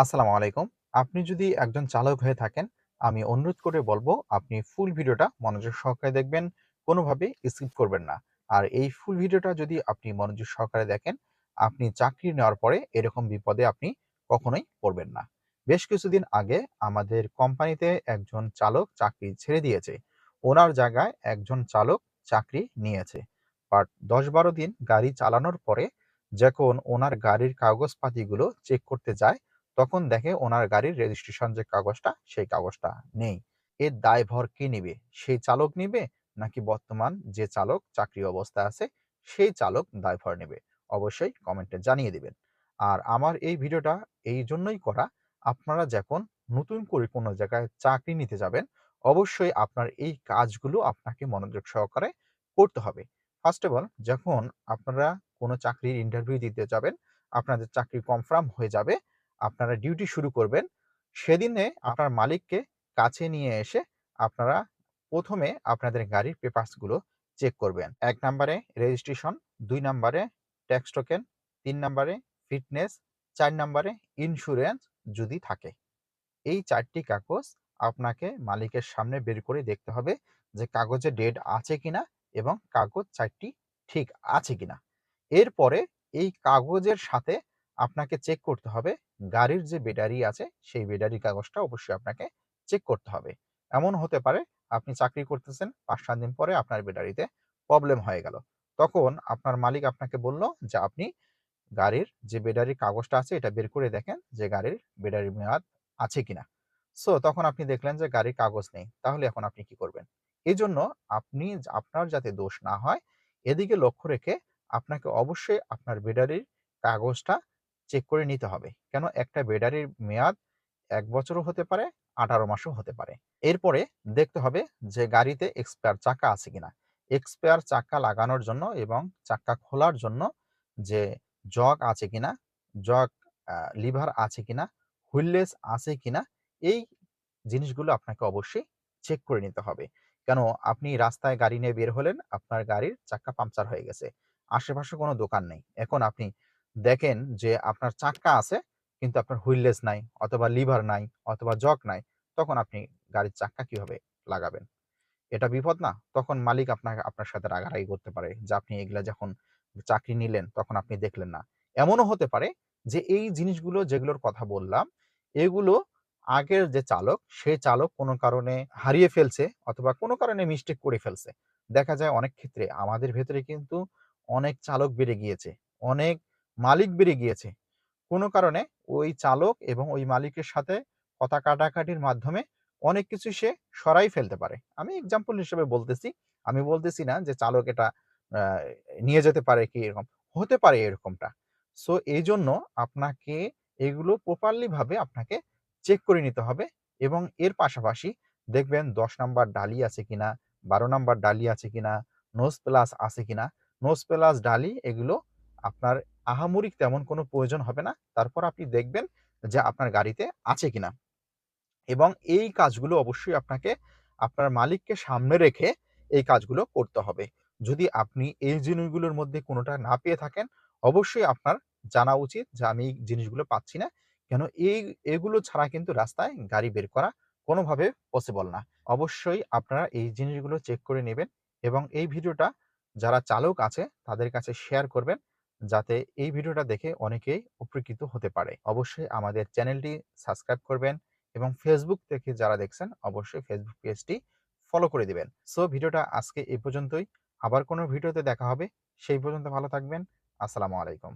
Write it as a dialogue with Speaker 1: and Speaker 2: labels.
Speaker 1: আসসালামু আলাইকুম। আপনি যদি একজন চালক হয়ে থাকেন, আমি অনুরোধ করে বলব আপনি ফুল ভিডিওটা মনোযোগ সহকারে দেখবেন, কোনোভাবে স্কিপ করবেন না। আর এই ফুল ভিডিওটা যদি আপনি মনোযোগ সহকারে দেখেন, আপনি চাকরি নেওয়ার পরে এরকম বিপদে আপনি কখনোই পড়বেন না। বেশ কিছুদিন আগে আমাদের কোম্পানিতে একজন চালক চাকরি ছেড়ে দিয়েছে। ওনার জায়গায় একজন চালক চাকরি নিয়েছে। বাট দশ বারো দিন গাড়ি চালানোর পরে যখন ওনার গাড়ির কাগজপাতিগুলো চেক করতে যায় তখন দেখে ওনার গাড়ির রেজিস্ট্রেশন যে কাগজটা, সেই কাগজটা নেই। এর দায়ভার কে নিবে? সেই চালক নিবে? নাকি বর্তমান যে চালক চাকরি অবস্থায় আছে, সেই চালক দায়ভার নেবে? অবশ্যই কমেন্টে জানিয়ে দিবেন। আর আমার এই ভিডিওটা এই জন্যই করা, আপনারা যখন নতুন করে কোনো জায়গায় চাকরি নিতে যাবেন, অবশ্যই আপনার এই কাজগুলো আপনাকে মনোযোগ সহকারে করতে হবে। ফার্স্ট অফ অল যখন আপনারা কোনো চাকরির ইন্টারভিউ দিতে যাবেন, আপনাদের চাকরি কনফার্ম হয়ে যাবে আপনারা ডিউটি শুরু করবেন, সেদিনে আপনার মালিককে কাছে নিয়ে এসে আপনারা প্রথমে আপনাদের গাড়ির পেপারসগুলো চেক করবেন। এক নাম্বারে রেজিস্ট্রেশন, দুই নাম্বারে ট্যাক্স টোকেন, ৩ নাম্বারে ফিটনেস, চার নাম্বারে ইন্স্যুরেন্স যদি থাকে। এই চারটি কাগজ আপনাকে মালিকের সামনে বের করে দেখতে হবে যে কাগজে ডেট আছে কিনা এবং কাগজ চারটি ঠিক আছে কিনা। এরপরে এই কাগজের সাথে আপনাকে চেক করতে হবে গাড়ির যে ব্যাটারি আছে, সেই ব্যাটারি কাগজটা অবশ্যই আপনাকে চেক করতে হবে। এমন হতে পারে আপনি চাকরি করতেছেন ৫-৭ দিন পরে আপনার ব্যাটারিতে প্রবলেম হয়ে গেল। তখন আপনার মালিক আপনাকে বলল যে, আপনি গাড়ির যে ব্যাটারির কাগজটা আছে, এটা বের করে দেখেন যে গাড়ির ব্যাটারির মেয়াদ আছে কিনা। সো তখন আপনি দেখলেন যে গাড়ির কাগজ নেই। তাহলে এখন আপনি কি করবেন? এই জন্য আপনি আপনার যাতে দোষ না হয়, এদিকে লক্ষ্য রেখে আপনাকে অবশ্যই আপনার ব্যাটারির কাগজটা চেক করে নিতে হবে। কেন একটা ব্যাটারির মেয়াদ এক বছরও হতে পারে, ১৮ মাসও হতে পারে। এরপরে দেখতে হবে যে গাড়িতে এক্সপায়ার চাকা আছে কিনা। এক্সপায়ার চাকা লাগানোর জন্য এবং চাকা খোলার জন্য যে জগ আছে কিনা, জগ লিভার আছে কিনা, হুইললেস আছে কিনা, এই জিনিসগুলো আপনাকে অবশ্যই চেক করে নিতে হবে। কেন আপনি রাস্তায় গাড়ি নিয়ে বের হলেন, আপনার গাড়ির চাকা পাংচার হয়ে গেছে। আশেপাশে কোনো দোকান নেই। এখন আপনি দেখেন যে আপনার চাক্কা আছে কিন্তু আপনার হুইললেস নাই অথবা লিভার নাই অথবা জক নাই, তখন আপনি গাড়ির চাক্কা কীভাবে লাগাবেন? এটা বিপদ না? তখন মালিক আপনাকে আপনার সাথে রাগারাগি করতে পারে যে আপনি এগুলা যখন চাকরি নিলেন তখন আপনি দেখলেন না। এমনও হতে পারে যে এই জিনিসগুলো যেগুলোর কথা বললাম, এগুলো আগের যে চালক, সেই চালক কোনো কারণে হারিয়ে ফেলছে অথবা কোনো কারণে মিস্টেক করে ফেলছে। দেখা যায় অনেক ক্ষেত্রে আমাদের ভেতরে কিন্তু অনেক চালক বেড়ে গিয়েছে, অনেক মালিক বেড়ে গিয়েছে। কোনো কারণে ওই চালক এবং ওই মালিকের সাথে কথা কাটাকাটির মাধ্যমে অনেক কিছু সে সরাই ফেলতে পারে। আমি এক্সাম্পল হিসেবে বলতেছি। আমি বলতেছি না যে চালক এটা নিয়ে যেতে পারে কি এরকম। হতে পারে এরকমটা। সো এই জন্য আপনাকে এগুলো প্রপারলি ভাবে আপনাকে চেক করে নিতে হবে এবং এর পাশাপাশি দেখবেন ১০ নাম্বার ডালি আছে কিনা, ১২ নাম্বার ডালি আছে কিনা, নোজ প্লাস আছে কিনা। নোজ প্লাস ডালি এগুলো আপনার আহামরি তেমন কোনো প্রয়োজন হবে না। তারপর আপনি দেখবেন যে আপনার গাড়িতে আছে কিনা। এবং এই কাজগুলো অবশ্যই আপনাকে আপনার মালিককে সামনে রেখে এই কাজগুলো করতে হবে। যদি আপনি এই জিনিসগুলোর মধ্যে কোনোটা না পেয়ে থাকেন, অবশ্যই আপনার জানা উচিত যে আমি এই জিনিসগুলো পাচ্ছি না। কেন এই এগুলো ছাড়া কিন্তু রাস্তায় গাড়ি বের করা কোনোভাবে পসিবল না। অবশ্যই আপনারা এই জিনিসগুলো চেক করে নেবেন এবং এই ভিডিওটা যারা চালক আছে তাদের কাছে শেয়ার করবেন। যাতে এই ভিডিওটা দেখে অনেকেই উপকৃত হতে পারে। অবশ্যই আমাদের চ্যানেলটি সাবস্ক্রাইব করবেন এবং ফেসবুক থেকে যারা দেখছেন, অবশ্যই ফেসবুক পেজটি ফলো করে দিবেন। সো ভিডিওটা আজকে এই পর্যন্তই। আবার কোনো ভিডিওতে দেখা হবে। সেই পর্যন্ত ভালো থাকবেন। আসসালামু আলাইকুম।